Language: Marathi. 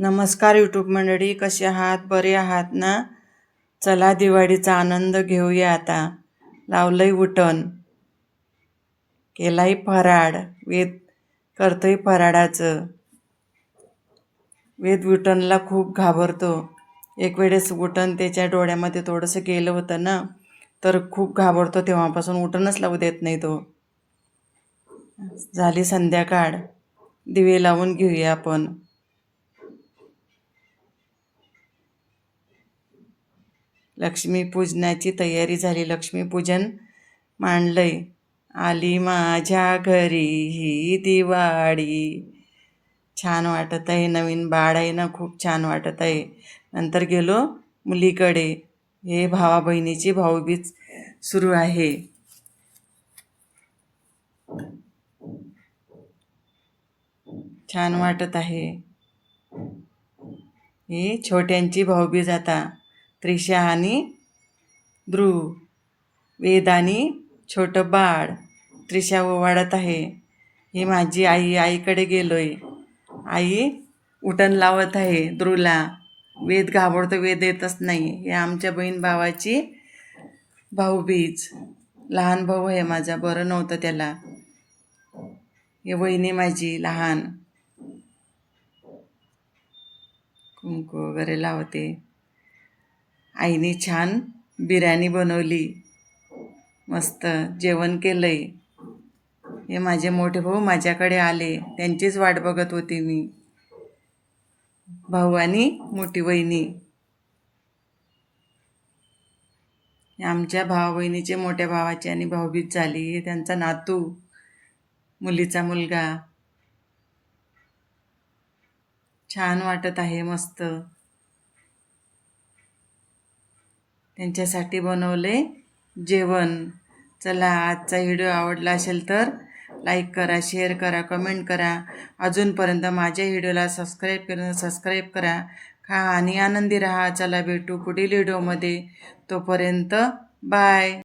नमस्कार यूट्यूब मंडळी कसे आहात? बरे आहात ना? चला दिवाळीचा आनंद घेऊया आता. लावलंय उटण केलाय फराड वेद करतोय फराडाचं वेद उटणला खूप घाबरतो. एक वेळेस उटण त्याच्या डोळ्यामध्ये थोडंसं गेलं होतं ना तर खूप घाबरतो तेव्हापासून. उटणच लावू देत नाही तो. झाली संध्याकाळ. दिवे लावून घेऊया आपण. लक्ष्मीपूजनाची तयारी झाली. लक्ष्मीपूजन मांडलंय. आली माझ्या घरी ही दिवाळी. छान वाटत आहे. नवीन बाळ आहे ना खूप छान वाटत आहे. नंतर गेलो मुलीकडे. हे भावा बहिणीची भाऊबीज सुरू आहे. छान वाटत आहे. ही छोट्यांची भाऊबीज आता. त्रिशा आणि ध्रुव वेद आणि छोटं बाळ त्रिशा ओवाळत आहे. ही माझी आई आईकडे गेलो आहे आई उटण लावत आहे ध्रुवला वेद घाबरतो वेद येतच नाही. हे आमच्या बहीण भावाची भाऊबीज. लहान भाऊ आहे माझा बरं नव्हतं त्याला. हे वहिनी माझी लहान. कुंकू वगैरे लावते. आईने छान बिर्याणी बनवली. मस्त जेवण केलं आहे हे माझे मोठे भाऊ माझ्याकडे आले. त्यांचीच वाट बघत होती मी. भाऊ आणि मोठी वहिनी. आमच्या भावा बहिणीचे मोठ्या भावाची आणि भाऊबीज झाली. हे त्यांचा नातू मुलीचा मुलगा. छान वाटत आहे मस्त. त्यांच्यासाठी बनवले. जेवण. चला आजचा व्हिडिओ आवडला असेल तर लाईक करा शेअर करा कमेंट करा. अजूनपर्यंत माझ्या व्हिडिओला सबस्क्राईब करून सबस्क्राईब करा. खा आणि आनंदी राहा. चला भेटू पुढील व्हिडिओमध्ये. तोपर्यंत बाय.